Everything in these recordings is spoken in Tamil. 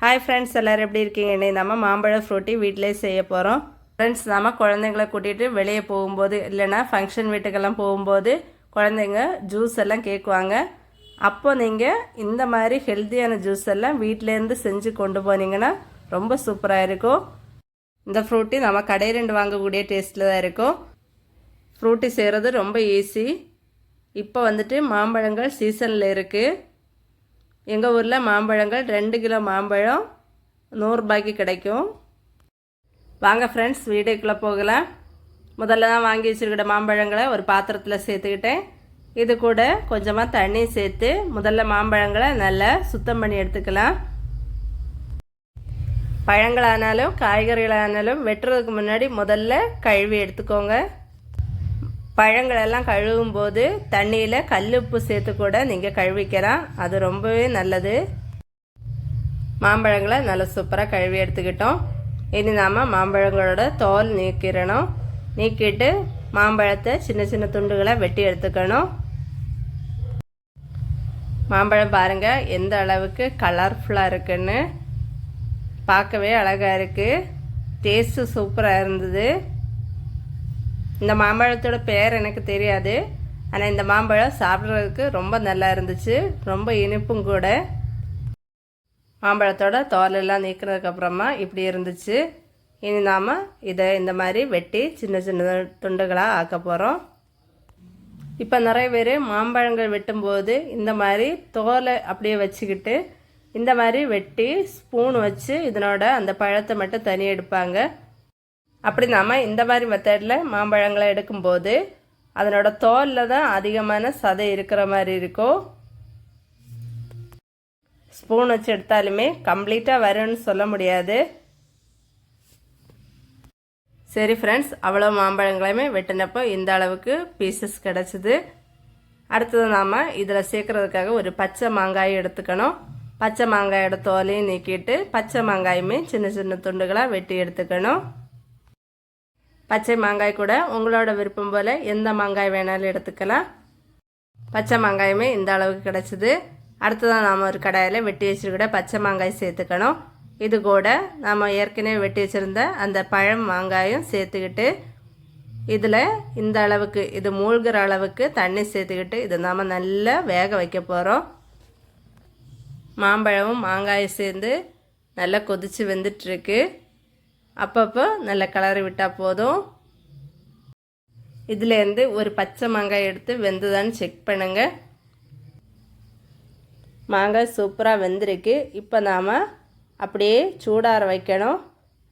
ஹாய் ஃப்ரெண்ட்ஸ் எல்லோரும் எப்படி இருக்கீங்க? இன்னைக்கு நம்ம மாம்பழம் ஃப்ரூட்டி வீட்டிலே செய்ய போகிறோம் ஃப்ரெண்ட்ஸ் நம்ம குழந்தைங்கள கூட்டிகிட்டு வெளியே போகும்போது இல்லைன்னா ஃபங்க்ஷன் வீட்டுக்கெல்லாம் போகும்போது குழந்தைங்க ஜூஸ் எல்லாம் கேட்குவாங்க. அப்போ நீங்கள் இந்த மாதிரி ஹெல்த்தியான ஜூஸ் எல்லாம் வீட்டிலேருந்து செஞ்சு கொண்டு போனீங்கன்னா ரொம்ப சூப்பராக இருக்கும். இந்த ஃப்ரூட்டி நம்ம கடையிலேருந்து வாங்கக்கூடிய டேஸ்ட்டில் தான் இருக்கும். ஃப்ரூட்டி செய்கிறது ரொம்ப ஈஸி இப்போ வந்துட்டு மாம்பழங்கள் சீசனில் இருக்குது எங்கள் ஊரில் மாம்பழங்கள் ரெண்டு கிலோ மாம்பழம் நூறுரூபாய்க்கு கிடைக்கும். வாங்க ஃப்ரெண்ட்ஸ் வீடுக்குள்ளே போகலாம். முதல்ல தான் வாங்கி வச்சுருக்கிற மாம்பழங்களை ஒரு பாத்திரத்தில் சேர்த்துக்கிட்டேன். இது கூட கொஞ்சமாக தண்ணி சேர்த்து முதல்ல மாம்பழங்களை நல்லா சுத்தம் பண்ணி எடுத்துக்கலாம். பழங்களானாலும் காய்கறிகளானாலும் வெட்டுறதுக்கு முன்னாடி முதல்ல கழுவி எடுத்துக்கோங்க. பழங்களெல்லாம் கழுவும் போது தண்ணியில் கல்லுப்பு சேர்த்து கூட நீங்கள் கழுவிக்கலாம். அது ரொம்பவே நல்லது. மாம்பழங்களை நல்லா சூப்பராக கழுவி எடுத்துக்கிட்டோம். இனி நாம் மாம்பழங்களோட தோல் நீக்கிடணும். நீக்கிட்டு மாம்பழத்தை சின்ன சின்ன துண்டுகளை வெட்டி எடுத்துக்கணும். மாம்பழம் பாருங்கள் எந்த அளவுக்கு கலர்ஃபுல்லாக இருக்குன்னு. பார்க்கவே அழகாக இருக்குது டேஸ்ட்டு சூப்பராக இருந்தது. இந்த மாம்பழத்தோட பேர் எனக்கு தெரியாது. ஆனால் இந்த மாம்பழம் சாப்பிட்றதுக்கு ரொம்ப நல்லா இருந்துச்சு. ரொம்ப இனிப்பும் கூட. மாம்பழத்தோட தோலெல்லாம் நீக்கினதுக்கப்புறமா இப்படி இருந்துச்சு. இனி நாம் இதை இந்த மாதிரி வெட்டி சின்ன சின்ன துண்டுகளாக ஆக்க போகிறோம் இப்போ நிறைய பேர் மாம்பழங்கள் வெட்டும்போது இந்த மாதிரி தோலை அப்படியே வச்சுக்கிட்டு இந்த மாதிரி வெட்டி ஸ்பூன் வச்சு இதனோட அந்த பழத்தை மட்டும் தனி எடுப்பாங்க. அப்படி நாம் இந்த மாதிரி மெத்தடில் மாம்பழங்களை எடுக்கும்போது அதனோட தோலில் தான் அதிகமான சதை இருக்கிற மாதிரி இருக்கும் ஸ்பூன் வச்சு எடுத்தாலுமே கம்ப்ளீட்டாக வரும்னு சொல்ல முடியாது. சரி ஃப்ரெண்ட்ஸ் அவ்வளோ மாம்பழங்களையுமே வெட்டினப்போ இந்த அளவுக்கு பீசஸ் கிடச்சிது. அடுத்தது நாம் இதில் சேர்க்குறதுக்காக ஒரு பச்சை மாங்காய் எடுத்துக்கணும். பச்சை மாங்காயோட தோலையும் நீக்கிட்டு பச்சை மாங்காயுமே சின்ன சின்ன துண்டுகளாக வெட்டி எடுத்துக்கணும். பச்சை மாங்காய் கூட உங்களோட விருப்பம் போல் எந்த மாங்காய் வேணாலும் எடுத்துக்கலாம். பச்சை மாங்காயுமே இந்த அளவுக்கு கிடச்சிது. அடுத்ததான் நாம் ஒரு கடாயில் வெட்டி வச்சுருக்கூட பச்சை மாங்காய் சேர்த்துக்கணும். இது கூட நாம் ஏற்கனவே வெட்டி வச்சுருந்த அந்த பழம் மாங்காயும் சேர்த்துக்கிட்டு இதில் இந்த அளவுக்கு இது மூழ்கிற அளவுக்கு தண்ணி சேர்த்துக்கிட்டு இதை நாம் நல்லா வேக வைக்க போகிறோம் மாம்பழமும் மாங்காயும் சேர்ந்து நல்லா கொதித்து வெந்துட்டுருக்கு அப்பப்போ நல்ல கலரை விட்டால் போதும். இதுலேருந்து ஒரு பச்சை மாங்காய் எடுத்து வெந்துதான்னு செக் பண்ணுங்கள் மாங்காய் சூப்பராக வெந்திருக்கு. இப்போ நாம் அப்படியே சூடார வைக்கணும்.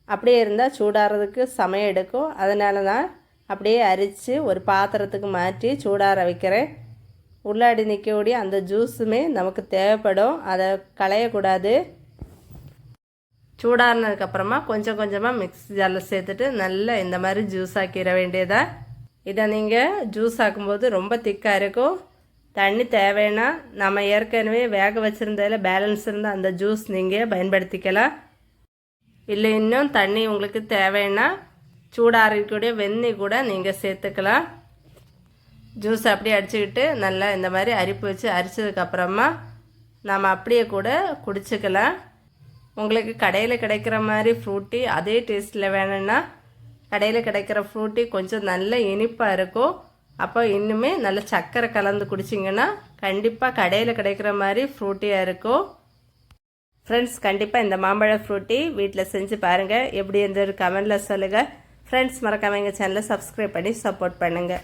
அப்படியே இருந்தால் சூடாறதுக்கு சமயம் எடுக்கும். அதனால தான் அப்படியே அரித்து ஒரு பாத்திரத்துக்கு மாற்றி சூடார வைக்கிறேன். உள்ளாடி நிற்கக்கூடிய அந்த ஜூஸுமே நமக்கு தேவைப்படும். அதை களையக்கூடாது. சூடானதுக்கப்புறமா கொஞ்சம் கொஞ்சமாக மிக்ஸ் ஜாரில் சேர்த்துட்டு நல்லா இந்த மாதிரி ஜூஸ் ஆக்கிட வேண்டியதா? இதை நீங்கள் ஜூஸ் ஆக்கும்போது ரொம்ப திக்காக இருக்கும். தண்ணி தேவைன்னா நம்ம ஏற்கனவே வேக வச்சுருந்ததில் பேலன்ஸ் இருந்த அந்த ஜூஸ் நீங்கள் பயன்படுத்திக்கலாம். இல்லை இன்னும் தண்ணி உங்களுக்கு தேவைன்னா சூடாறக்கூடிய வெந்நீர் கூட நீங்கள் சேர்த்துக்கலாம். ஜூஸ் அப்படியே அடிச்சுக்கிட்டு நல்லா இந்த மாதிரி அரிப்பு வச்சு அரிச்சதுக்கப்புறமா நம்ம அப்படியே கூட குடிச்சுக்கலாம். உங்களுக்கு கடையில் கிடைக்கிற மாதிரி ஃப்ரூட்டி அதே டேஸ்ட்டில் வேணும்னா கடையில் கிடைக்கிற ஃப்ரூட்டி கொஞ்சம் நல்ல இனிப்பாக இருக்கும். அப்போ இன்னுமே நல்ல சர்க்கரை கலந்து குடிச்சிங்கன்னா கண்டிப்பாக கடையில் கிடைக்கிற மாதிரி ஃப்ரூட்டியாக இருக்கும். ஃப்ரெண்ட்ஸ் கண்டிப்பாக இந்த மாம்பழ ஃப்ரூட்டி வீட்டில் செஞ்சு பாருங்கள் எப்படி இருந்தது கமெண்டில் சொல்லுங்கள் ஃப்ரெண்ட்ஸ் மறக்காம எங்கள் சேனலை சப்ஸ்கிரைப் பண்ணி சப்போர்ட் பண்ணுங்கள்